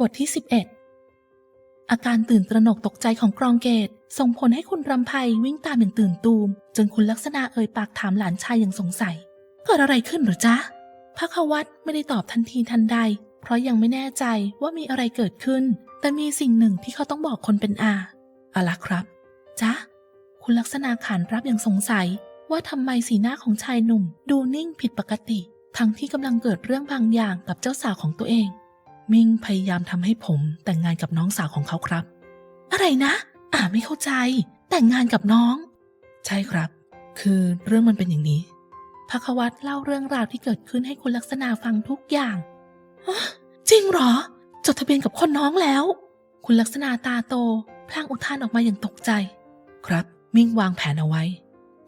บทที่ 11 อาการตื่นตระหนกตกใจของกรองเกต ส่งผลให้คุณรำไพวิ่งตามอย่างตื่นตูม จนคุณลักษณะเอ่ยปากถามหลานชายอย่างสงสัย เกิดอะไรขึ้นหรือจ๊ะพระควัตไม่ได้ตอบทันทีทันใด เพราะยังไม่แน่ใจว่ามีอะไรเกิดขึ้น แต่มีสิ่งหนึ่งที่เขาต้องบอกคนเป็นอาอะไรครับจ๊ะคุณลักษณะขานรับอย่างสงสัย ว่าทำไมสีหน้าของชายหนุ่ม ดูนิ่งผิดปกติ ทั้งที่กำลังเกิดเรื่องบางอย่างกับเจ้าสาวของตัวเอง มิ่งพยายามทำให้ผมแต่งงานกับน้องสาวของเขาครับ อะไรนะ อ่าไม่เข้าใจ แต่งงานกับน้อง ใช่ครับ คือเรื่องมันเป็นอย่างนี้พระควัตเล่าเรื่องราวที่เกิดขึ้นให้คุณลักษณะฟังทุกอย่างฮะจริงเหรอ จดทะเบียนกับคนน้องแล้ว คุณลักษณะตาโต พลางอุทานออกมาอย่างตกใจ ครับ มิ่งวางแผนเอาไว้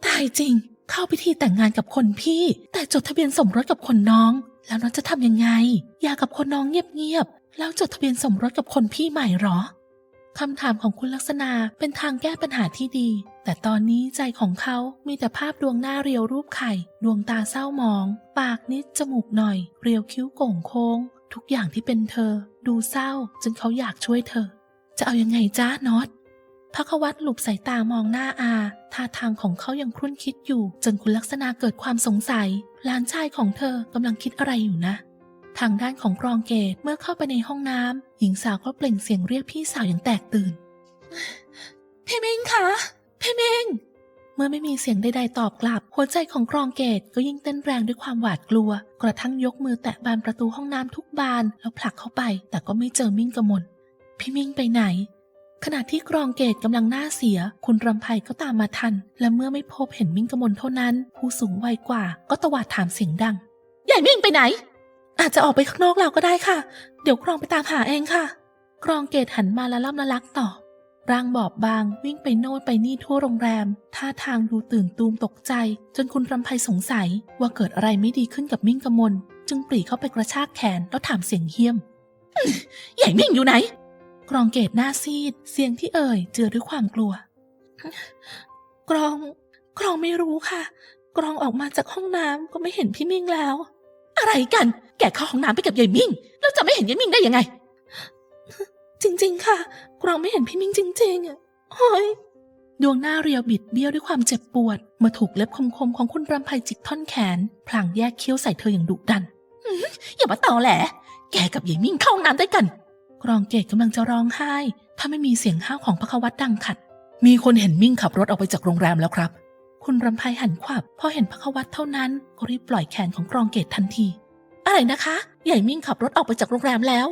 ตายจริง เข้าพิธีแต่งงานกับคนพี่ แต่จดทะเบียนสมรสกับคนน้อง แล้วน้องจะทำยังไง อยากกับคนน้องเงียบๆ แล้วจดทะเบียนสมรสกับคนพี่ใหม่หรอคำถามของคุณลักษณะเป็นทางแก้ปัญหาที่ดี แต่ตอนนี้ใจของเขามีแต่ภาพดวงหน้าเรียวรูปไข่ ดวงตาเศร้าหมอง ปากนิดจมูกหน่อย เรียวคิ้วโก่งโค้ง ทุกอย่างที่เป็นเธอ ดูเศร้าจนเขาอยากช่วยเธอ จะเอายังไงจ้าน็อตพระควัตหลุบสายตามองหน้าอา ท่าทางของเขายังครุ่นคิดอยู่ จนคุณลักษณะเกิดความสงสัย หลานชายของเธอกำลังคิดอะไรอยู่นะ ทางด้านของกรองเกตเมื่อเข้าไปในห้องน้ำหญิงสาวก็เปล่งเสียงเรียกพี่สาวอย่างแตกตื่น พี่มิงคะพี่มิงเมื่อไม่มีเสียงใดๆตอบกลับ หัวใจของกรองเกตก็ยิ่งเต้นแรงด้วยความหวาดกลัว กระทั่งยกมือแตะบานประตูห้องน้ำทุกบานแล้วผลักเข้าไป แต่ก็ไม่เจอมิ่งกมลพี่มิ่งไปไหน ขณะที่กรองเกตกำลังหน้าเสีย คุณรำไพก็ตามมาทัน และเมื่อไม่พบเห็นมิ่งกมลเท่านั้น ผู้สูงวัยกว่าก็ตวาดถามเสียงดังใหญ่มิ่งไปไหน อาจจะออกไปข้างนอกเราก็ได้ค่ะ เดี๋ยวกรองไปตามหาเองค่ะ กรองเกตหันมาละล่ำละลักตอบร่างบอบบางวิ่งไปโน่นไปนี่ทั่วโรงแรม ท่าทางดูตื่นตูมตกใจ จนคุณรำไพสงสัยว่าเกิดอะไรไม่ดีขึ้นกับมิ่งกมล จึงปรีเข้าไปกระชากแขนแล้วถามเสียงเฮี้ยม ใหญ่มิ่งอยู่ไหน กรองเกตหน้าซีด เสียงที่เอ่ย เจือด้วยความกลัว กรอง กรองไม่รู้ค่ะ กรองออกมาจากห้องน้ำก็ไม่เห็นพี่มิ่งแล้ว อะไรกัน แกเข้าห้องน้ำไปกับยายมิ่ง แล้วจะไม่เห็นยายมิ่งได้ยังไง จริง ๆ ค่ะ กรองไม่เห็นพี่มิ่งจริงๆอะเฮ้ยดวงหน้าเรียวบิดเบี้ยวด้วยความเจ็บปวด เมื่อถูกเล็บคมๆของคุณรำไพจิกท่อนแขน พลางแยกเคี้ยวใส่เธออย่างดุดันอย่ามาตอแหล แกกับยายมิ่งเข้าห้องน้ำด้วยกัน กรองเกตกำลังจะร้องไห้ ถ้าไม่มีเสียงห้าวของพระควัตดังขัด มีคนเห็นมิ่งขับรถออกไปจากโรงแรมแล้วครับ คุณรำไพหันขวับพอเห็นพระควัตเท่านั้นก็รีบปล่อยแขนของกรองเกตทันที อะไรนะคะ ใหญ่มิ่งขับรถออกไปจากโรงแรมแล้ว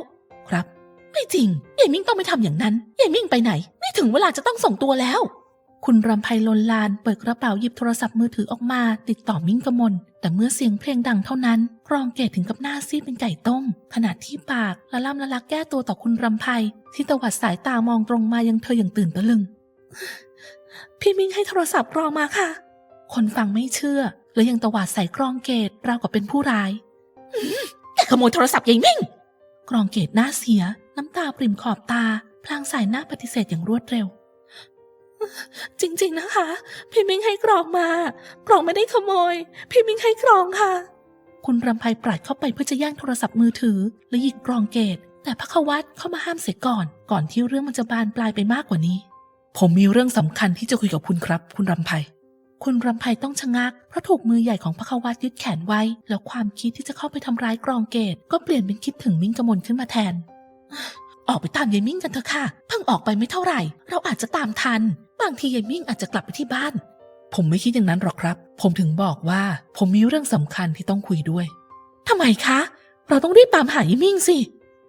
ครับ ไม่จริง ใหญ่มิ่งต้องไม่ทำอย่างนั้น ใหญ่มิ่งไปไหนนี่ถึงเวลาจะต้องส่งตัวแล้ว คุณรำไพลนลานเปิดกระเป๋าหยิบโทรศัพท์มือถือออกมา ติดต่อมิ่งกมล แต่เมื่อเสียงเพลงดังเท่านั้นกรองเกตถึงกับหน้าซีดเป็นไก่ต้ม ขณะที่ปากละล่ำละลักแก้ตัวต่อคุณรำไพที่ตวัดสายตามองตรงมายังเธออย่างตื่นตะลึง พี่มิ่งให้โทรศัพท์กรองมาค่ะ คนฟังไม่เชื่อ และยังตวาดใส่กรองเกตราวกับเป็นผู้ร้ายอื้อแกขโมยโทรศัพท์ยายมิ่ง กรองเกตหน้าเสีย น้ำตาปริ่มขอบตา พลางสายหน้าปฏิเสธอย่างรวดเร็ว จริงๆนะคะ พี่มิงให้กรองมา กรองไม่ได้ขโมย พี่มิงให้กรองค่ะ คุณรำไพปราดเข้าไปเพื่อจะแย่งโทรศัพท์มือถือ และหยิบกรองเกต แต่พระควัตเข้ามาห้ามเสียก่อน ก่อนที่เรื่องมันจะบานปลายไปมากกว่านี้ ผมมีเรื่องสำคัญที่จะคุยกับคุณครับ คุณรำไพคุณรำไพต้องชะงักเพราะถูกมือใหญ่ของพระควัตยึดแขนไว้ แล้วความคิดที่จะเข้าไปทำร้ายกรองเกต ก็เปลี่ยนเป็นคิดถึงมิ่งกมลขึ้นมาแทนออกไปตามยายมิ่งกันเถอะค่ะ เพิ่งออกไปไม่เท่าไหร่ เราอาจจะตามทัน บางทียายมิ่งอาจจะกลับไปที่บ้าน ผมไม่คิดอย่างนั้นหรอกครับ ผมถึงบอกว่าผมมีเรื่องสำคัญที่ต้องคุยด้วยทำไมคะ เราต้องรีบตามหายายมิ่งสิ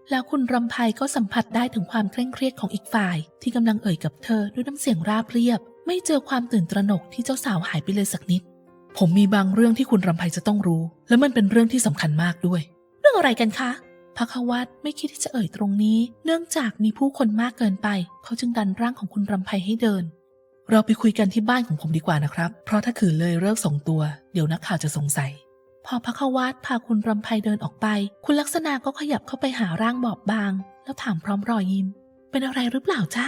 แล้วคุณรำไพก็สัมผัสได้ถึงความเคร่งเครียดของอีกฝ่าย ที่กำลังเอ่ยกับเธอด้วยน้ำเสียงราบเรียบ ไม่เจอความตื่นตระหนกที่เจ้าสาวหายไปเลยสักนิด ผมมีบางเรื่องที่คุณรำไพจะต้องรู้ และมันเป็นเรื่องที่สำคัญมากด้วย เรื่องอะไรกันคะพระควัตไม่คิดที่จะเอ่ยตรงนี้ เนื่องจากมีผู้คนมากเกินไป เขาจึงดันร่างของคุณรำไพให้เดิน เราไปคุยกันที่บ้านของผมดีกว่านะครับ เพราะถ้าขืนเลยเลิกส่งตัว เดี๋ยวนักข่าวจะสงสัย พอพระควัตพาคุณรำไพเดินออกไป คุณลักษณะก็ขยับเข้าไปหาร่างบอบบาง แล้วถามพร้อมรอยยิ้ม เป็นอะไรหรือเปล่าจ๊ะ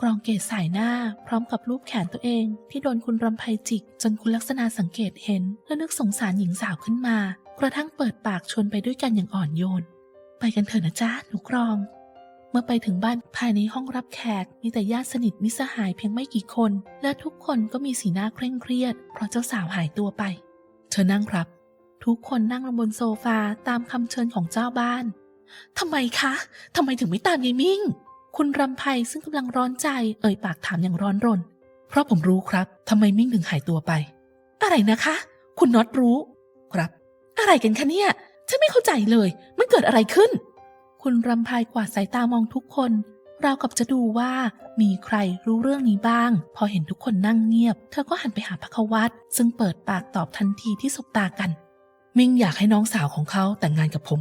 กรองเกตสายหน้า พร้อมกับรูปแขนตัวเอง ที่โดนคุณรำไพจิก จนคุณลักษณะสังเกตเห็น และนึกสงสารหญิงสาวขึ้นมา กระทั่งเปิดปากชวนไปด้วยกันอย่างอ่อนโยน ไปกันเถอะนะจ๊ะหนูกรอง เมื่อไปถึงบ้านภายในห้องรับแขก มีแต่ญาติสนิทมิสหายเพียงไม่กี่คน และทุกคนก็มีสีหน้าเคร่งเครียด เพราะเจ้าสาวหายตัวไปเชิญนั่งครับ ทุกคนนั่งลงบนโซฟาตามคำเชิญของเจ้าบ้านทำไมคะทำไมถึงไม่ตามยายมิ่ง คุณรำไพซึ่งกำลังร้อนใจ เอ่ยปากถามอย่างร้อนรน เพราะผมรู้ครับทำไมมิ่งถึงหายตัวไป อะไรนะคะ คุณน็อตรู้ ครับ อะไรกันคะเนี่ย ฉันไม่เข้าใจเลย มันเกิดอะไรขึ้น คุณรำไพกวาดสายตามองทุกคน ราวกับจะดูว่ามีใครรู้เรื่องนี้บ้าง พอเห็นทุกคนนั่งเงียบ เธอก็หันไปหาพักวัตซึ่งเปิดปากตอบทันทีที่สบตากัน มิ่งอยากให้น้องสาวของเขาแต่งงานกับผม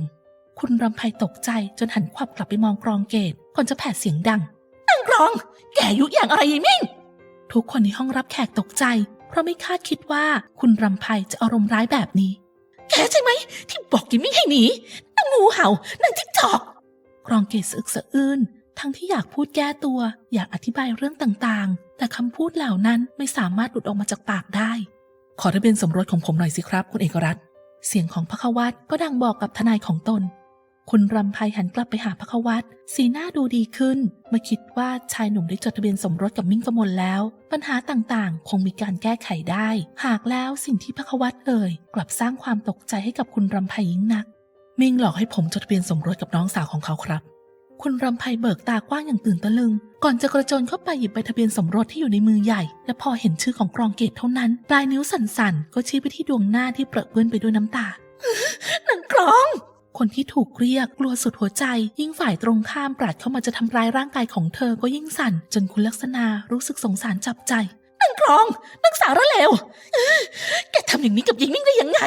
คุณรำไพตกใจจนหันขวับกลับไปมองกรองเกตก่อนจะแผดเสียงดังนั่งกรอง แกยุอย่างอะไรยายมิ่ง ทุกคนในห้องรับแขกตกใจ เพราะไม่คาดคิดว่าคุณรำไพจะอารมณ์ร้ายแบบนี้ แกใช่ไหม ที่บอกกิมมี่ให้หนีนั่งงูเห่านั่งจิ้งจอกกรองเกศสะอึกสะอื้นทั้งที่อยากพูดแก้ตัว อยากอธิบายเรื่องต่างๆ แต่คำพูดเหล่านั้นไม่สามารถหลุดออกมาจากปากได้ ขอทะเบียนสมรสของผมหน่อยสิครับ คุณเอกรัตน์เสียงของพระควัตก็ดังบอกกับทนายของตน คุณรำไพหันกลับไปหาพระควัตสีหน้าดูดีขึ้น เมื่อคิดว่าชายหนุ่มได้จดทะเบียนสมรสกับมิ่งกมลแล้ว ปัญหาต่างๆ คงมีการแก้ไขได้ หากแล้วสิ่งที่พระควัตเอ่ย กลับสร้างความตกใจให้กับคุณรำไพยิ่งนัก มิ่งหลอกให้ผมจดทะเบียนสมรสกับน้องสาวของเขาครับ คุณรำไพเบิกตากว้างอย่างตื่นตะลึง ก่อนจะกระโจนเข้าไปหยิบใบทะเบียนสมรสที่อยู่ในมือใหญ่ และพอเห็นชื่อของกรองเกตเท่านั้น ปลายนิ้วสั่นๆ ก็ชี้ไปที่ดวงหน้าที่เปรอะเปื้อนไปด้วยน้ำตาหนังกรอง คนที่ถูกเรียกกลัวสุดหัวใจ ยิ่งฝ่ายตรงข้ามปราดเข้ามาจะทำร้ายร่างกายของเธอก็ยิ่งสั่น จนคุณลักษณะรู้สึกสงสารจับใจนางกรองนางสาวระเลวแกทำอย่างนี้กับยิงมิ่งได้ยังไง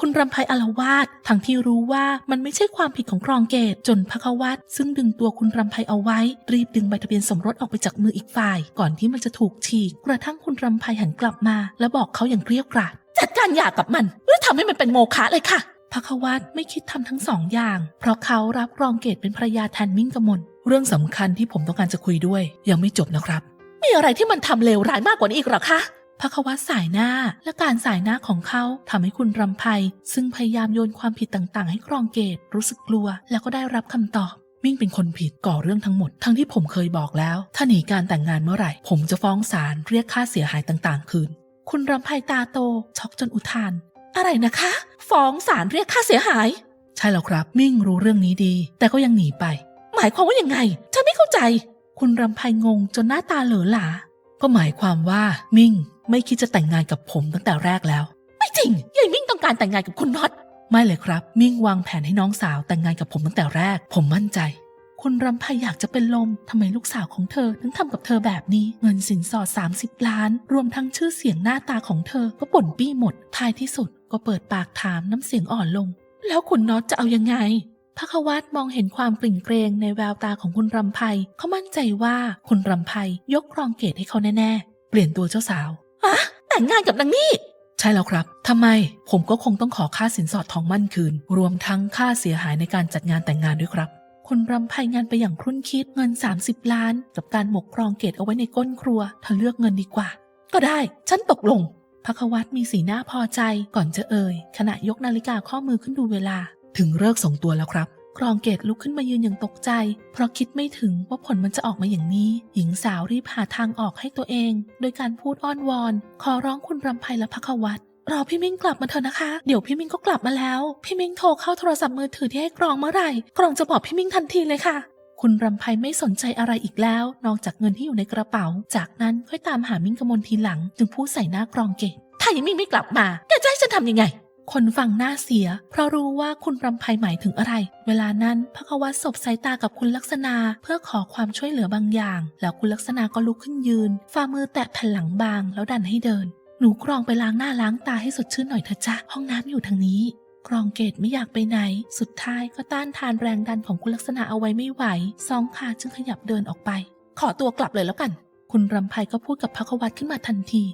คุณรำไพอารวาสทั้งที่รู้ว่ามันไม่ใช่ความผิดของครองเกตจนพระวัตซึ่งดึงตัวคุณรำไพเอาไว้ รีบดึงใบทะเบียนสมรสออกไปจากมืออีกฝ่าย ก่อนที่มันจะถูกฉีก กระทั่งคุณรำไพหันกลับมา และบอกเขาอย่างเกลียวกราดจัดการหย่ากับมันหรือทำให้มันเป็นโมฆะเลยค่ะ พระวัตไม่คิดทำทั้งสองอย่าง เพราะเขารับรองเกตเป็นภรรยาแทนมิ่งกมลเรื่องสำคัญที่ผมต้องการจะคุยด้วย ยังไม่จบนะครับ มีอะไรที่มันทำเลวร้ายมากกว่านี้อีกหรอคะพระควัตสายหน้าและการสายหน้าของเขาทำให้คุณรำไพซึ่งพยายามโยนความผิดต่างๆ ให้ครองเกตรู้สึกกลัว แล้วก็ได้รับคำตอบ มิ่งเป็นคนผิดก่อเรื่องทั้งหมด ทั้งที่ผมเคยบอกแล้ว ถ้าหนีการแต่งงานเมื่อไหร่ ผมจะฟ้องศาลเรียกค่าเสียหายต่างๆ คืน คุณรำไพตาโต ช็อกจนอุทาน อะไรนะคะ ฟ้องศาลเรียกค่าเสียหาย ใช่แล้วครับ มิ่งรู้เรื่องนี้ดี แต่ก็ยังหนีไป หมายความว่ายังไง ฉันไม่เข้าใจ คุณรำไพงงจนหน้าตาเหลอหลา ก็หมายความว่ามิ่งไม่คิดจะแต่งงานกับผมตั้งแต่แรกแล้ว ไม่จริงยายมิ่งต้องการแต่งงานกับคุณน็อตไม่เลยครับ มิ่งวางแผนให้น้องสาวแต่งงานกับผมตั้งแต่แรก ผมมั่นใจ คุณรำไพอยากจะเป็นลมทำไมลูกสาวของเธอถึงทำกับเธอแบบนี้ เงินสินสอด 30 ล้าน รวมทั้งชื่อเสียงหน้าตาของเธอก็ป่นปี้หมด ท้ายที่สุดก็เปิดปากถามน้ำเสียงอ่อนลง แล้วคุณน็อตจะเอายังไงพระควัตมองเห็นความกลิ่นเกรงในแววตาของคุณรำไพเขามั่นใจว่าคุณรำไพยกครองเกตให้เขาแน่ๆ เปลี่ยนตัวเจ้าสาวอะแต่งงานกับนางนี่ใช่แล้วครับทำไมผมก็คงต้องขอค่าสินสอดทองมั่นคืน รวมทั้งค่าเสียหายในการจัดงานแต่งงานด้วยครับ คุณรำไพงานไปอย่างครุ่นคิดเงิน 30 ล้าน กับการหมกครองเกตเอาไว้ในก้นครัวเธอเลือกเงินดีกว่า ก็ได้ ฉันตกลงพระควัตมีสีหน้าพอใจก่อนจะเอ่ย ขณะยกนาฬิกาข้อมือขึ้นดูเวลา ถึงเลิกส่งตัวแล้วครับครองเกตลุกขึ้นมายืนอย่างตกใจ เพราะคิดไม่ถึงว่าผลมันจะออกมาอย่างนี้ หญิงสาวรีบหาทางออกให้ตัวเอง โดยการพูดอ้อนวอน ขอร้องคุณรำไพและพระควัตร รอพี่มิ่งกลับมาเถอะนะคะ เดี๋ยวพี่มิ่งก็กลับมาแล้ว พี่มิ่งโทรเข้าโทรศัพท์มือถือที่ให้กรองเมื่อไหร่กรองจะบอกพี่มิ่งทันทีเลยค่ะ คุณรำไพไม่สนใจอะไรอีกแล้ว นอกจากเงินที่อยู่ในกระเป๋า จากนั้นค่อยตามหามิ่งกมลทีหลัง จึงพูดใส่หน้ากรองเกตถ้ายังมิ่งไม่กลับมาแกจะให้ฉันทำยังไง คนฟังหน้าเสีย เพราะรู้ว่าคุณรำไพหมายถึงอะไร เวลานั้นพระควัตสบสายตากับคุณลักษณะเพื่อขอความช่วยเหลือบางอย่าง แล้วคุณลักษณะก็ลุกขึ้นยืน ฝ่ามือแตะแผ่นหลังบางแล้วดันให้เดิน นูกรองไปล้างหน้าล้างตาให้สดชื่นหน่อยเถอะจ้ะห้องน้ำอยู่ทางนี้กรองเกตไม่อยากไปไหน สุดท้ายก็ต้านทานแรงดันของคุณลักษณะเอาไว้ไม่ไหว สองขาจึงขยับเดินออกไป ขอตัวกลับเลยแล้วกัน คุณรำไพก็พูดกับพระควัตขึ้นมาทันที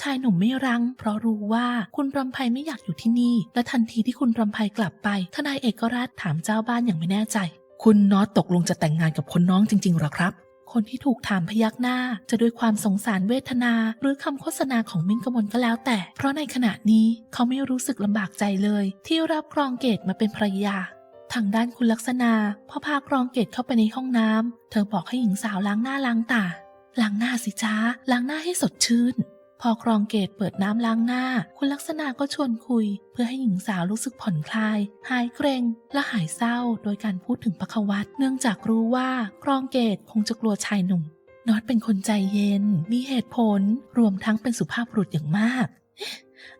ชายหนุ่มไม่รั้ง เพราะรู้ว่าคุณรำไพไม่อยากอยู่ที่นี่ และทันทีที่คุณรำไพกลับไป ทนายเอกราชถามเจ้าบ้านอย่างไม่แน่ใจ คุณน็อตตกลงจะแต่งงานกับคนน้องจริงๆหรอครับ คนที่ถูกถามพยักหน้า จะด้วยความสงสารเวทนา หรือคำโฆษณาของมิ้นกมลก็แล้วแต่ เพราะในขณะนี้เขาไม่รู้สึกลำบากใจเลย ที่รับกรองเกตมาเป็นภรรยาทางด้านคุณลักษณาพอพากรองเกตเข้าไปในห้องน้ำเธอบอกให้หญิงสาวล้างหน้าล้างตาล้างหน้าสิจ้าล้างหน้าให้สดชื่น พอครองเกตเปิดน้ำล้างหน้า คุณลักษณะก็ชวนคุย เพื่อให้หญิงสาวรู้สึกผ่อนคลาย หายเกรง และหายเศร้า โดยการพูดถึงปะควัตเนื่องจากรู้ว่าครองเกตคงจะกลัวชายหนุ่มน็อตเป็นคนใจเย็น มีเหตุผล รวมทั้งเป็นสุภาพบุรุษอย่างมาก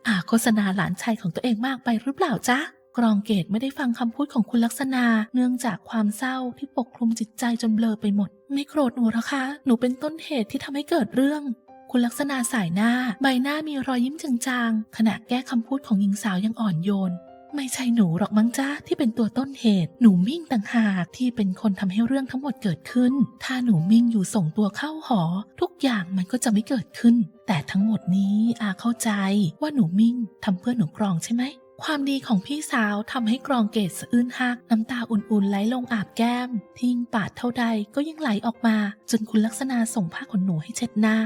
อาโฆษณาหลานชายของตัวเองมากไปหรือเปล่าจ๊ะกรองเกตไม่ได้ฟังคำพูดของคุณลักษณะเนื่องจากความเศร้าที่ปกคลุมจิตใจจนเบลอไปหมด ไม่โกรธหนูหรอคะ หนูเป็นต้นเหตุที่ทำให้เกิดเรื่อง คุณลักษณะสายหน้า ใบหน้ามีรอยยิ้มจางๆ ขณะแก้คำพูดของหญิงสาวยังอ่อนโยน ไม่ใช่หนูหรอกมั้งจ้าที่เป็นตัวต้นเหตุ หนูมิ่งต่างหากที่เป็นคนทำให้เรื่องทั้งหมดเกิดขึ้น ถ้าหนูมิ่งอยู่ส่งตัวเข้าหอ ทุกอย่างมันก็จะไม่เกิดขึ้น แต่ทั้งหมดนี้อาเข้าใจว่าหนูมิ่งทำเพื่อหนูกรองใช่ไหมความดีของพี่สาวทำให้กรองเกตสะอื้นฮักน้ำตาอุ่นๆไหลลงอาบแก้ม ที่ยิ่งปาดเท่าใดก็ยิ่งไหลออกมา จนคุณลักษณะส่งผ้าขนหนูให้เช็ดหน้า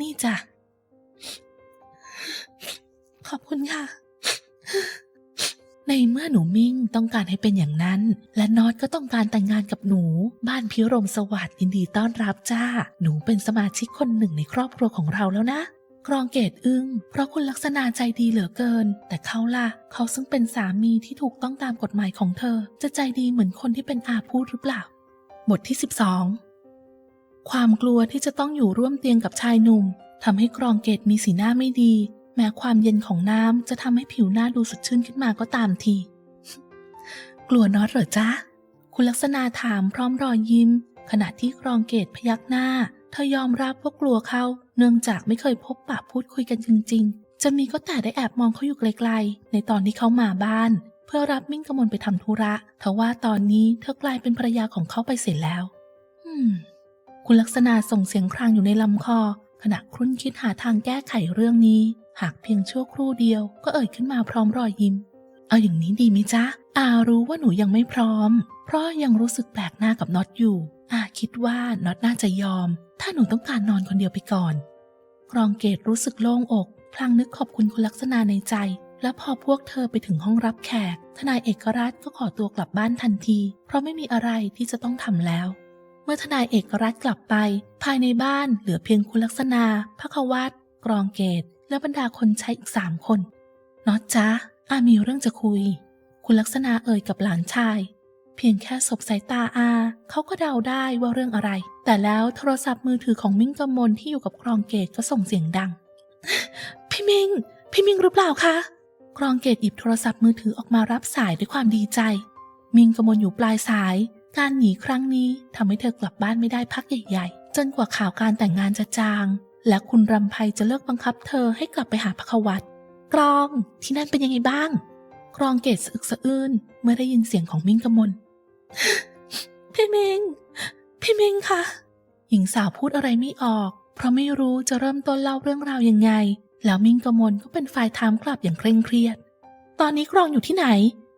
นี่จ้ะ ขอบคุณค่ะ ในเมื่อหนูมิ่งต้องการให้เป็นอย่างนั้น และนอตก็ต้องการแต่งงานกับหนู บ้านพิรมสวัสดิ์ยินดีต้อนรับจ้า หนูเป็นสมาชิกคนหนึ่งในครอบครัวของเราแล้วนะกรองเกตอึง้งเพราะคุณลักษณะใจดีเหลือเกิน แต่เขาล่ะ เขาซึ่งเป็นสามีที่ถูกต้องตามกฎหมายของเธอ จะใจดีเหมือนคนที่เป็นอาพูดหรือเปล่า บทที่ 12 ความกลัวที่จะต้องอยู่ร่วมเตียงกับชายหนุ่มทำให้กรองเกตมีสีหน้าไม่ดี แม้ความเย็นของน้ำจะทำให้ผิวหน้าดูสดชื่นขึ้นมาก็ตามที กลัวน็อตเหรอจ๊ะ คุณลักษณะถามพร้อมรอยยิ้ม ขณะที่กรองเกตพยักหน้า เธอยอมรับว่ากลัวเขาเนื่องจากไม่เคยพบปะพูดคุยกันจริง ๆ จะมีก็แต่ได้แอบมองเขาอยู่ไกลๆ ในตอนที่เขามาบ้าน เพื่อรับมิ่งกมลไปทำธุระทว่าตอนนี้เธอกลายเป็นภรรยาของเขาไปเสียแล้ว อืม คุณลักษณะส่งเสียงครางอยู่ในลำคอ ขณะครุ่นคิดหาทางแก้ไขเรื่องนี้ หากเพียงชั่วครู่เดียวก็เอ่ยขึ้นมาพร้อมรอยยิ้ม เอาอย่างนี้ดีไหมจ๊ะ อารู้ว่าหนูยังไม่พร้อม เพราะยังรู้สึกแปลกหน้ากับน็อตอยู่ อาคิดว่าน็อตน่าจะยอม ถ้าหนูต้องการนอนคนเดียวไปก่อน กรองเกตรู้สึกโล่งอกพลางนึกขอบคุณคุณลักษณะในใจ และพอพวกเธอไปถึงห้องรับแขก ทนายเอกรัตน์ก็ขอตัวกลับบ้านทันที เพราะไม่มีอะไรที่จะต้องทำแล้ว เมื่อทนายเอกรัตน์กลับไป ภายในบ้านเหลือเพียงคุณลักษณะพระควัตกรองเกต และบรรดาคนใช้อีกสามคนน็อตจ๊ะอามีเรื่องจะคุย คุณลักษณะเอ่ยกับหลานชาย เพียงแค่สบสายตาอา เขาก็เดาได้ว่าเรื่องอะไร แต่แล้วโทรศัพท์มือถือของมิ่งกมลที่อยู่กับกรองเกตก็ส่งเสียงดัง พี่มิง พี่มิงหรือเปล่าคะกรองเกตหยิบโทรศัพท์มือถือออกมารับสายด้วยความดีใจ มิงกมลอยู่ปลายสาย การหนีครั้งนี้ทำให้เธอกลับบ้านไม่ได้พักใหญ่ๆ จนกว่าข่าวการแต่งงานจะจาง และคุณรำไพจะเลิกบังคับเธอให้กลับไปหาพระควัตกรองที่นั่นเป็นยังไงบ้าง กรองเกตสะอึกสะอื้นเมื่อได้ยินเสียงของมิ่งกมล พี่มิง พี่มิงคะหญิงสาวพูดอะไรไม่ออก เพราะไม่รู้จะเริ่มต้นเล่าเรื่องราวยังไง แล้วมิ่งกมลก็เป็นฝ่ายถามกลับอย่างเคร่งเครียด ตอนนี้กรองอยู่ที่ไหน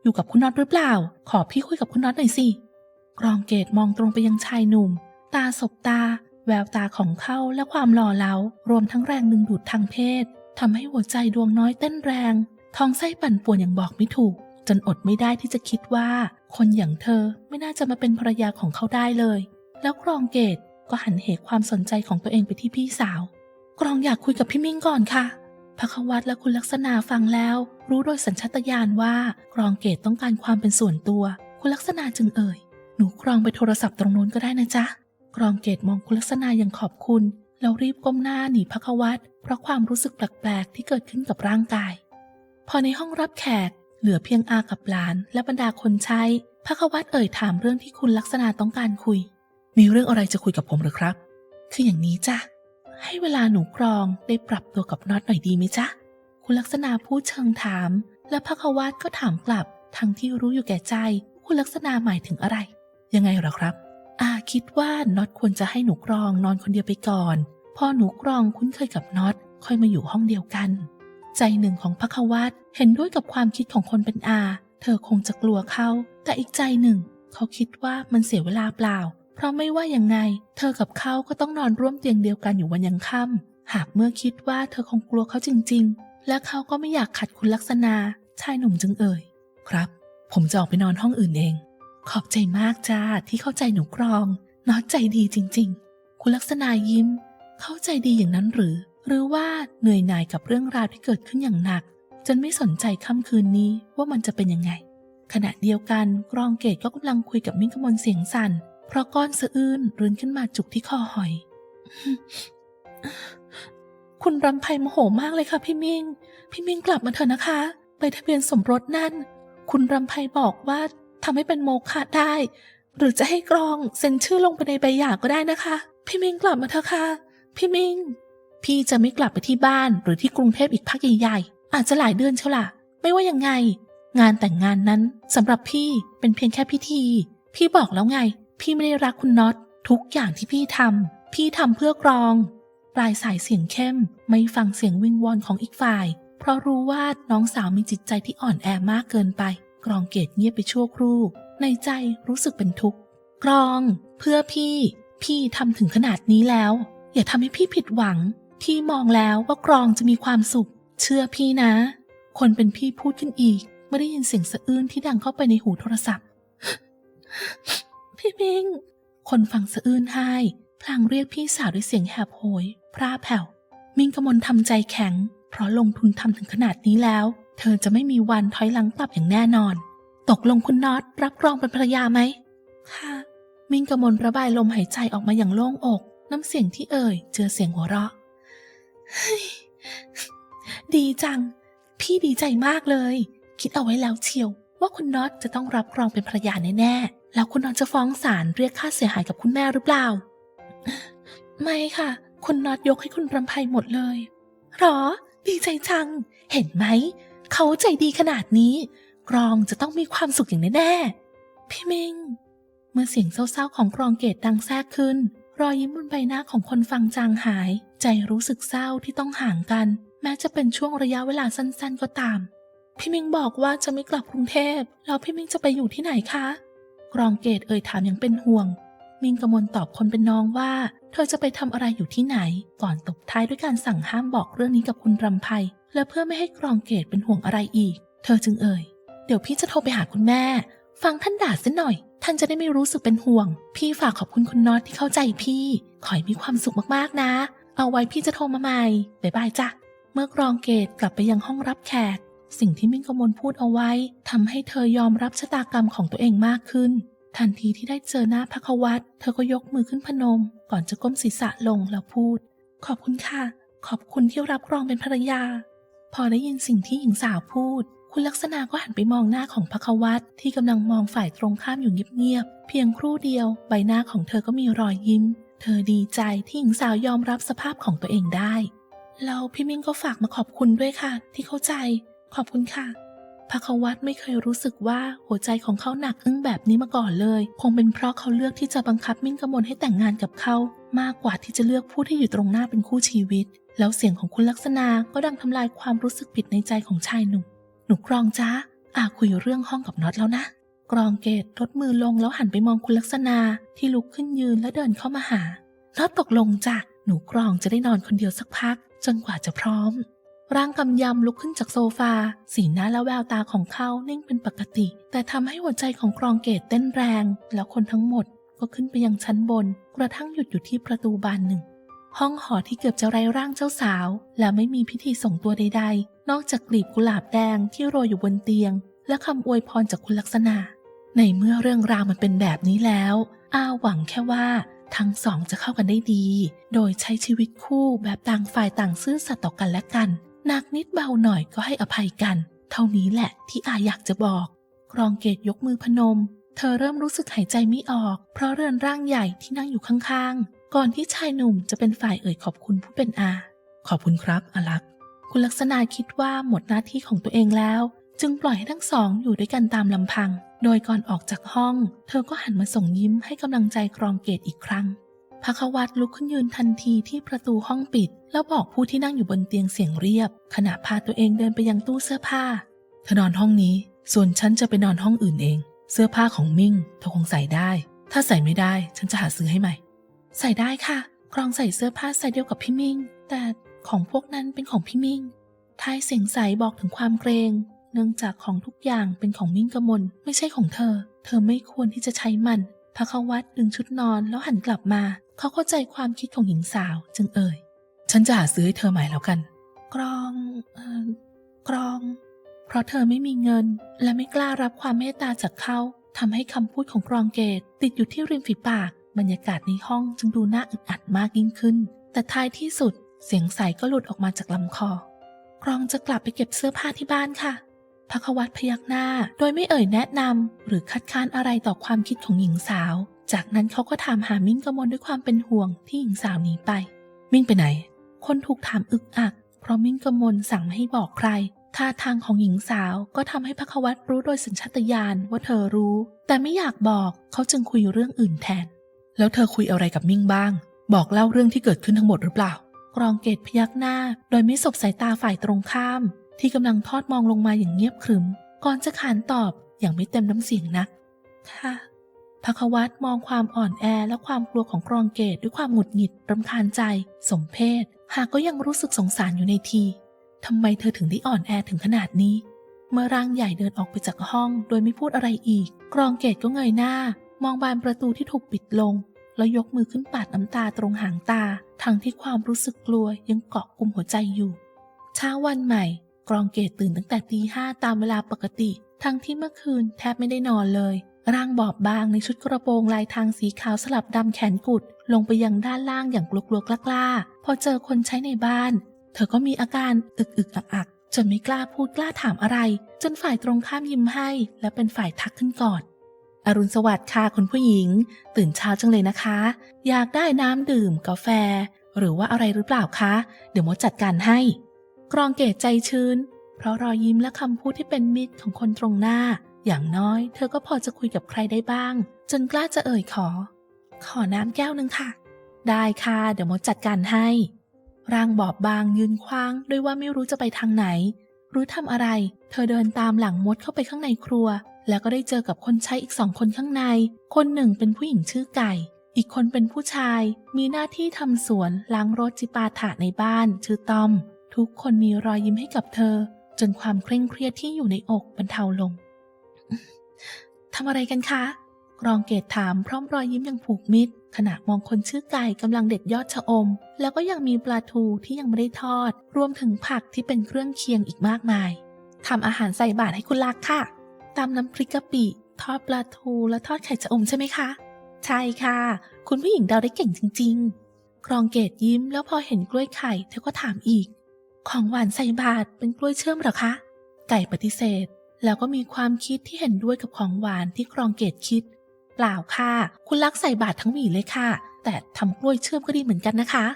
อยู่กับคุณน็อตหรือเปล่า ขอพี่คุยกับคุณน็อตหน่อยสิ กรองเกตมองตรงไปยังชายหนุ่ม ตาสบตา แววตาของเขาและความหล่อเหลารวมทั้งแรงดึงดูดทางเพศทำให้หัวใจดวงน้อยเต้นแรง ท้องไส้ปั่นป่วนอย่างบอกไม่ถูก จนอดไม่ได้ที่จะคิดว่า คนอย่างเธอไม่น่าจะมาเป็นภรรยาของเขาได้เลย แล้วกรองเกตก็หันเหความสนใจของตัวเองไปที่พี่สาว กรองอยากคุยกับพี่มิ่งก่อนค่ะพระควัตและคุณลักษณะฟังแล้ว รู้โดยสัญชาตญาณว่ากรองเกตต้องการความเป็นส่วนตัว คุณลักษณะจึงเอ่ย หนูกรองไปโทรศัพท์ตรงนู้นก็ได้นะจ๊ะ กรองเกตมองคุณลักษณะอย่างขอบคุณ แล้วรีบก้มหน้าหนีพระควัตเพราะความรู้สึกแปลกๆที่เกิดขึ้นกับร่างกาย พอในห้องรับแขก เหลือเพียงอากับหลานและบรรดาคนใช้พระควัตเอ่ยถามเรื่องที่คุณลักษณะต้องการคุย มีเรื่องอะไรจะคุยกับผมหรือครับ คืออย่างนี้จ้ะ ให้เวลาหนูกรองได้ปรับตัวกับน็อตหน่อยดีไหมจ๊ะ คุณลักษณะพูดเชิงถาม และพระควัตก็ถามกลับ ทั้งที่รู้อยู่แก่ใจ คุณลักษณะหมายถึงอะไร ยังไงเหรอครับ อาคิดว่าน็อตควรจะให้หนูกรองนอนคนเดียวไปก่อน พอหนูกรองคุ้นเคยกับน็อตค่อยมาอยู่ห้องเดียวกัน ใจหนึ่งของพระควัตเห็นด้วยกับความคิดของคนเป็นอา เธอคงจะกลัวเขา แต่อีกใจหนึ่ง เขาคิดว่ามันเสียเวลาเปล่า เพราะไม่ว่ายังไง เธอกับเขาก็ต้องนอนร่วมเตียงเดียวกันอยู่วันยังค่ำหากเมื่อคิดว่าเธอคงกลัวเขาจริง ๆ และเขาก็ไม่อยากขัดคุณลักษณะชายหนุ่มจึงเอ่ย ครับ ผมจะออกไปนอนห้องอื่นเอง ขอบใจมากจ้าที่เข้าใจหนูกรองน็อตใจดีจริง ๆ คุณลักษณะยิ้ม เข้าใจดีอย่างนั้นหรือ หรือว่าเหนื่อยหน่ายกับเรื่องราวที่เกิดขึ้นอย่างหนัก จนไม่สนใจค่ำคืนนี้ว่ามันจะเป็นยังไง ขณะเดียวกันกรองเกตก็กำลังคุยกับมิ่งกมลเสียงสั่น เพราะก้อนสะอื้นรื้นขึ้นมาจุกที่คอหอย คุณรำไพโมโหมากเลยค่ะพี่มิ่ง พี่มิ่งกลับมาเถอะนะคะใบทะเบียนสมรสนั่น คุณรำไพบอกว่า ทำให้เป็นโมฆะได้ หรือจะให้กรองเซ็นชื่อลงไปในใบหย่าก็ได้นะคะ พี่มิงกลับมาเถอะค่ะ พี่มิง พี่จะไม่กลับไปที่บ้านหรือที่กรุงเทพอีกพักใหญ่ๆ อาจจะหลายเดือนเชียวล่ะ ไม่ว่ายังไง งานแต่งงานนั้นสำหรับพี่เป็นเพียงแค่พิธี พี่บอกแล้วไง พี่ไม่ได้รักคุณน็อตทุกอย่างที่พี่ทำพี่ทำเพื่อกรอง ปลายสายเสียงเข้ม ไม่ฟังเสียงวิงวอนของอีกฝ่าย เพราะรู้ว่าน้องสาวมีจิตใจที่อ่อนแอมากเกินไป รองเกตเงียบไปชั่วครู่ ในใจรู้สึกเป็นทุกข์กรอง เพื่อพี่ พี่ทำถึงขนาดนี้แล้ว อย่าทำให้พี่ผิดหวัง พี่มองแล้วว่ากรองจะมีความสุข เชื่อพี่นะ คนเป็นพี่พูดขึ้นอีกเมื่อได้ยินเสียงสะอื้นที่ดังเข้าไปในหูโทรศัพท์ พี่พิง คนฟังสะอื้นไห้พลางเรียกพี่สาวด้วยเสียงแหบโหย พร่าแผ่ว มิงกมลทำใจแข็ง เพราะลงทุนทำถึงขนาดนี้แล้ว เธอจะไม่มีวันถอยหลังกลับอย่างแน่นอน ตกลงคุณน็อตรับรองเป็นภรรยาไหม ค่ะ มิงกมลระบายลมหายใจออกมาอย่างโล่งอก น้ำเสียงที่เอ่ย เจอเสียงหัวเราะเฮ้ยดีจัง พี่ดีใจมากเลย คิดเอาไว้แล้วเชียว ว่าคุณน็อตจะต้องรับรองเป็นภรรยาแน่ๆ แล้วคุณน็อตจะฟ้องศาลเรียกค่าเสียหายกับคุณแม่หรือเปล่า ไม่ค่ะ คุณน็อตยกให้คุณรำไพหมดเลยหรอ ดีใจจัง เห็นไหม เขาใจดีขนาดนี้ กรองจะต้องมีความสุขอย่างแน่ๆ พี่มิง เมื่อเสียงเศร้าๆของกรองเกตดังแทรกขึ้น รอยยิ้มบนใบหน้าของคนฟังจางหาย ใจรู้สึกเศร้าที่ต้องห่างกัน แม้จะเป็นช่วงระยะเวลาสั้นๆก็ตาม พี่มิงบอกว่าจะไม่กลับกรุงเทพ แล้วพี่มิงจะไปอยู่ที่ไหนคะ กรองเกตเอ่ยถามอย่างเป็นห่วง มิงกมลตอบคนเป็นน้องว่า เธอจะไปทำอะไรอยู่ที่ไหน ก่อนตบท้ายด้วยการสั่งห้ามบอกเรื่องนี้กับคุณรำไพ และเพื่อไม่ให้กรองเกตเป็นห่วงอะไรอีก เธอจึงเอ่ย เดี๋ยวพี่จะโทรไปหาคุณแม่ ฟังท่านด่าสัหน่อย ท่านจะได้ไม่รู้สึกเป็นห่วง พี่ฝากขอบคุณคุณน็อตที่เข้าใจพี่ ขอให้มีความสุขมากๆนะ เอาไว้พี่จะโทรมาใหม่บ๊ายบายจ้ะ เมื่อกรองเกตกลับไปยังห้องรับแขก สิ่งที่มิ่งกมลพูดเอาไว้ทำให้เธอยอมรับชะตากรรมของตัวเองมากขึ้น ทันทีที่ได้เจอหน้าพักวัตเธอก็ยกมือขึ้นพนม ก่อนจะก้มศีรษะลงแล้วพูด ขอบคุณค่ะ ขอบคุณที่รับรองเป็นภรรยา พอได้ยินสิ่งที่หญิงสาวพูด คุณลักษณะก็หันไปมองหน้าของพักวัตรที่กำลังมองฝ่ายตรงข้ามอยู่เงียบๆ เพียงครู่เดียว ใบหน้าของเธอก็มีรอยยิ้ม เธอดีใจที่หญิงสาวยอมรับสภาพของตัวเองได้ แล้วพี่มิ่งก็ฝากมาขอบคุณด้วยค่ะ ที่เข้าใจ ขอบคุณค่ะภควัตไม่เคยรู้สึกว่าหัวใจของเขาหนักอึ้งแบบนี้มาก่อนเลย คงเป็นเพราะเขาเลือกที่จะบังคับมิ่งกมลให้แต่งงานกับเขา มากกว่าที่จะเลือกผู้ที่อยู่ตรงหน้าเป็นคู่ชีวิต แล้วเสียงของคุณลักษณะก็ดังทำลายความรู้สึกผิดในใจของชายหนุ่ม หนูกรองจ้าอาคุยเรื่องห้องกับน็อตแล้วนะ กรองเกตลดมือลงแล้วหันไปมองคุณลักษณะที่ลุกขึ้นยืนและเดินเข้ามาหาน็อตตกลงจ้ะหนูกรองจะได้นอนคนเดียวสักพัก จนกว่าจะพร้อม ร่างกำยำลุกขึ้นจากโซฟา สีหน้าและแววตาของเขานิ่งเป็นปกติ แต่ทำให้หัวใจของกรองเกตเต้นแรง แล้วคนทั้งหมด ก็ขึ้นไปยังชั้นบน กระทั่งหยุดอยู่ที่ประตูบานหนึ่ง ห้องหอที่เกือบจะไร้ร่างเจ้าสาว และไม่มีพิธีส่งตัวใด ๆ นอกจากกลีบกุหลาบแดงที่โรยอยู่บนเตียง และคำอวยพรจากคุณลักษณะ ในเมื่อเรื่องราวมันเป็นแบบนี้แล้ว อาหวังแค่ว่าทั้งสองจะเข้ากันได้ดี โดยใช้ชีวิตคู่แบบต่างฝ่ายต่างซื่อสัตย์ต่อกันและกันหนักนิดเบาหน่อยก็ให้อภัยกัน เท่านี้แหละที่อาอยากจะบอกกรองเกตยกมือพนม เธอเริ่มรู้สึกหายใจไม่ออก เพราะเรือนร่างใหญ่ที่นั่งอยู่ข้างๆ ก่อนที่ชายหนุ่มจะเป็นฝ่ายเอ่ยขอบคุณผู้เป็นอา ขอบคุณครับอลักคุณลักษณะคิดว่าหมดหน้าที่ของตัวเองแล้ว จึงปล่อยให้ทั้งสองอยู่ด้วยกันตามลำพัง โดยก่อนออกจากห้อง เธอก็หันมาส่งยิ้มให้กำลังใจกรองเกตอีกครั้งพระควัตลุกขึ้นยืนทันทีที่ประตูห้องปิด แล้วบอกผู้ที่นั่งอยู่บนเตียงเสียงเรียบ ขณะพาตัวเองเดินไปยังตู้เสื้อผ้าเธอนอนห้องนี้ ส่วนฉันจะไปนอนห้องอื่นเอง เสื้อผ้าของมิ่งเธอคงใส่ได้ ถ้าใส่ไม่ได้ฉันจะหาซื้อให้ใหม่ ใส่ได้ค่ะ กรองใส่เสื้อผ้าใส่เดียวกับพี่มิ่ง แต่ของพวกนั้นเป็นของพี่มิ่งทายเสียงใสบอกถึงความเกรง เนื่องจากของทุกอย่างเป็นของมิ่งกมลไม่ใช่ของเธอ เธอไม่ควรที่จะใช้มันพระควัตดึงชุดนอนแล้วหันกลับมา เขาเข้าใจความคิดของหญิงสาวจึงเอ่ย ฉันจะหาซื้อให้เธอใหม่แล้วกัน กรอง เอ่อ กรอง เพราะเธอไม่มีเงิน และไม่กล้ารับความเมตตาจากเขาทำให้คำพูดของกรองเกต ติดอยู่ที่ริมฝีปาก บรรยากาศในห้องจึงดูน่าอึดอัดมากยิ่งขึ้น แต่ท้ายที่สุด เสียงใสก็หลุดออกมาจากลำคอ กรองจะกลับไปเก็บเสื้อผ้าที่บ้านค่ะพระควัตพยักหน้า โดยไม่เอ่ยแนะนำหรือคัดค้านอะไรต่อความคิดของหญิงสาว จากนั้นเขาก็ถามหามิ่งกมลด้วยความเป็นห่วงที่หญิงสาวหนีไป มิ่งไปไหน คนถูกถามอึกอัก เพราะมิ่งกมลสั่งไม่ให้บอกใคร ท่าทางของหญิงสาวก็ทำให้พระควัตรู้โดยสัญชาตญาณว่าเธอรู้ แต่ไม่อยากบอกเขาจึงคุยเรื่องอื่นแทน แล้วเธอคุยอะไรกับมิ่งบ้าง บอกเล่าเรื่องที่เกิดขึ้นทั้งหมดหรือเปล่ากรองเกตพยักหน้า โดยไม่สบสายตาฝ่ายตรงข้าม ที่กำลังทอดมองลงมาอย่างเงียบขรึม ก่อนจะขานตอบอย่างไม่เต็มน้ำเสียงนัก ค่ะพระควัตมองความอ่อนแอและความกลัวของกรองเกตด้วยความหงุดหงิดรำคาญใจ สมเพศหากก็ยังรู้สึกสงสารอยู่ในที ทำไมเธอถึงได้อ่อนแอถึงขนาดนี้ เมื่อร่างใหญ่เดินออกไปจากห้องโดยไม่พูดอะไรอีก กรองเกตก็เงยหน้า มองบานประตูที่ถูกปิดลง แล้วยกมือขึ้นปาดน้ำตาตรงหางตา ทั้งที่ความรู้สึกกลัวยังเกาะกลุ่มหัวใจอยู่ เช้าวันใหม่ กรองเกตตื่นตั้งแต่ตีห้าตามเวลาปกติ ทั้งที่เมื่อคืนแทบไม่ได้นอนเลย ร่างบอบบางในชุดกระโปรงลายทางสีขาวสลับดำแขนกุดลงไปยังด้านล่างอย่างกลัวๆกล้าๆพอเจอคนใช้ในบ้าน เธอก็มีอาการอึกอึกอักอักจนไม่กล้าพูดกล้าถามอะไร จนฝ่ายตรงข้ามยิ้มให้ และเป็นฝ่ายทักขึ้นก่อนอรุณสวัสดิ์ค่ะคุณผู้หญิง ตื่นเช้าจังเลยนะคะ อยากได้น้ำดื่มกาแฟ หรือว่าอะไรหรือเปล่าคะ เดี๋ยวมดจัดการให้ กรองเกตใจชื้น เพราะรอยยิ้มและคำพูดที่เป็นมิตรของคนตรงหน้า อย่างน้อยเธอก็พอจะคุยกับใครได้บ้าง จนกล้าจะเอ่ยขอ ขอน้ำแก้วหนึ่งค่ะ ได้ค่ะ เดี๋ยวมดจัดการให้ ร่างบอบบางยืนคว้างด้วยว่าไม่รู้จะไปทางไหนรือทำอะไร เธอเดินตามหลังมดเข้าไปข้างในครัว แล้วก็ได้เจอกับคนใช้อีกสองคนข้างใน คนหนึ่งเป็นผู้หญิงชื่อไก่ อีกคนเป็นผู้ชาย มีหน้าที่ทำสวนล้างรถจิปาถะในบ้าน ชื่อตอม ทุกคนมีรอยยิ้มให้กับเธอ จนความเคร่งเครียดที่อยู่ในอกบรรเทาลงทำอะไรกันคะกรองเกตถามพร้อมรอยยิ้มอย่างผูกมิตร ขณะมองคนชื่อไก่กำลังเด็ดยอดชะอม แล้วก็ยังมีปลาทูที่ยังไม่ได้ทอด รวมถึงผักที่เป็นเครื่องเคียงอีกมากมายทำอาหารใส่บาตรให้คุณลักษ์ค่ะตามน้ำพริกกะปิ ทอดปลาทูและทอดไข่ชะอมใช่ไหมคะ ใช่ค่ะ คุณผู้หญิงเดาได้เก่งจริงๆกรองเกตยิ้มแล้วพอเห็นกล้วยไข่เธอก็ถามอีก ของหวานใส่บาตรเป็นกล้วยเชื่อมหรอคะ ไก่ปฏิเสธ แล้วก็มีความคิดที่เห็นด้วยกับของหวานที่กรองเกตคิด เปล่าค่ะ คุณลักใส่บาตรทั้งหวีเลยค่ะ แต่ทำกล้วยเชื่อมก็ดีเหมือนกันนะคะ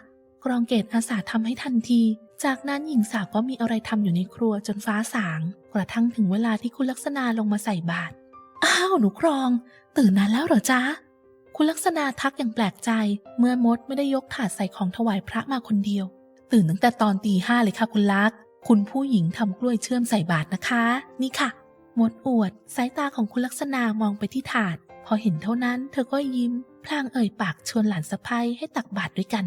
กรองเกตอาสาทำให้ทันที จากนั้นหญิงสาวก็มีอะไรทำอยู่ในครัวจนฟ้าสาง กระทั่งถึงเวลาที่คุณลักษณาลงมาใส่บาตร อ้าวหนูครอง ตื่นนานแล้วเหรอจ๊ะ คุณลักษณาทักอย่างแปลกใจ เมื่อมดไม่ได้ยกถาดใส่ของถวายพระมาคนเดียว ตื่นตั้งแต่ตอนตีห้าเลยค่ะคุณลักษ์คุณผู้หญิงทำกล้วยเชื่อมใส่บาตรนะคะ นี่ค่ะ มดอวด สายตาของคุณลักษณามองไปที่ถาด อเห็นเท่านั้นเธอก็ยิ้ม พลางเอ่ยปากชวนหลานสะพ้ยให้ตักบาตรด้วยกัน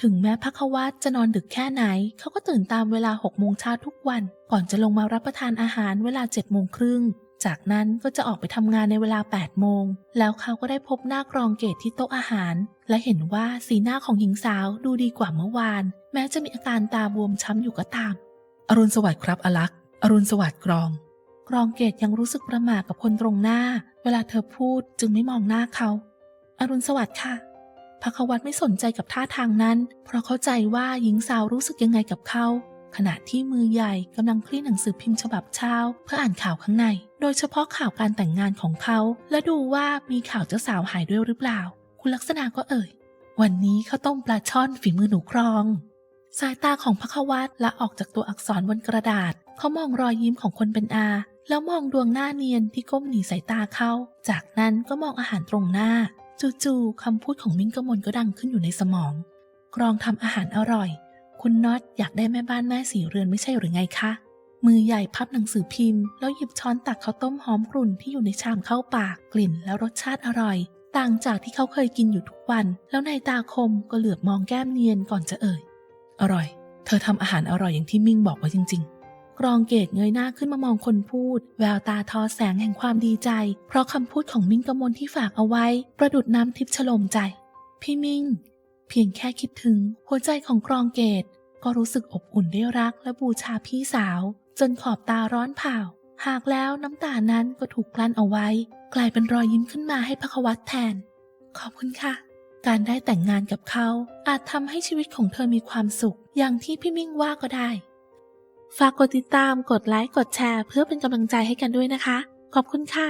ถึงแม้พักวัตจะนอนดึกแค่ไหน เขาก็ตื่นตามเวลาหกโมงเช้าทุกวัน ก่อนจะลงมารับประทานอาหารเวลาเจ็ดโมงครึ่ง จากนั้นก็จะออกไปทำงานในเวลา8โมง แล้วเขาก็ได้พบหน้ากรองเกตที่โต๊ะอาหาร และเห็นว่าสีหน้าของหญิงสาวดูดีกว่าเมื่อวาน แม้จะมีอาการตาบวมช้ำอยู่ก็ตาม อรุณสวัสดิ์ครับอลักษ์อรุณสวัสดิ์กรองกรองเกตยังรู้สึกประหม่ากับคนตรงหน้า เวลาเธอพูดจึงไม่มองหน้าเขา อรุณสวัสดิ์ค่ะพระควัตไม่สนใจกับท่าทางนั้น เพราะเข้าใจว่าหญิงสาวรู้สึกยังไงกับเขา ขณะที่มือใหญ่กำลังคลี่หนังสือพิมพ์ฉบับเช้า เพื่ออ่านข่าวข้างใน โดยเฉพาะข่าวการแต่งงานของเขา และดูว่ามีข่าวเจ้าสาวหายด้วยหรือเปล่า คุณลักษณะก็เอ่ย วันนี้เขาต้มปลาช่อนฝีมือหนูครอง สายตาของพระควัตละออกจากตัวอักษรบนกระดาษ เขามองรอยยิ้มของคนเป็นอา แล้วมองดวงหน้าเนียนที่ก้มหนีสายตาเขา จากนั้นก็มองอาหารตรงหน้า จู่ๆคำพูดของมิ้งกมลก็ดังขึ้นอยู่ในสมอง กรองทำอาหารอร่อย คุณน็อตอยากได้แม่บ้านแม่สีเรือนไม่ใช่หรือไงคะ มือใหญ่พับหนังสือพิมพ์ แล้วหยิบช้อนตักข้าวต้มหอมกรุ่นที่อยู่ในชามเข้าปากกลิ่น และรสชาติอร่อย ต่างจากที่เขาเคยกินอยู่ทุกวัน แล้วในตาคมก็เหลือบมองแก้มเนียนก่อนจะเอ่ย อร่อย เธอทำอาหารอร่อยอย่างที่มิ่งบอกไว้จริง ๆ รองเกตเงยหน้าขึ้นมามองคนพูด แววตาทอแสงแห่งความดีใจ เพราะคำพูดของมิ่งกมลที่ฝากเอาไว้ ประดุดน้ำทิพย์ฉลมใจ พี่มิ่ง เพียงแค่คิดถึง หัวใจของกรองเกต ก็รู้สึกอบอุ่นได้รักและบูชาพี่สาว จนขอบตาร้อนเผาหากแล้วน้ำตานั้นก็ถูกกลั้นเอาไว้ กลายเป็นรอยยิ้มขึ้นมาให้พระวัตแทน ขอบคุณค่ะ การได้แต่งงานกับเขา อาจทำให้ชีวิตของเธอมีความสุข อย่างที่พี่มิ่งว่าก็ได้ ฝากกดติดตาม กดไลค์ กดแชร์ เพื่อเป็นกำลังใจให้กันด้วยนะคะ ขอบคุณค่ะ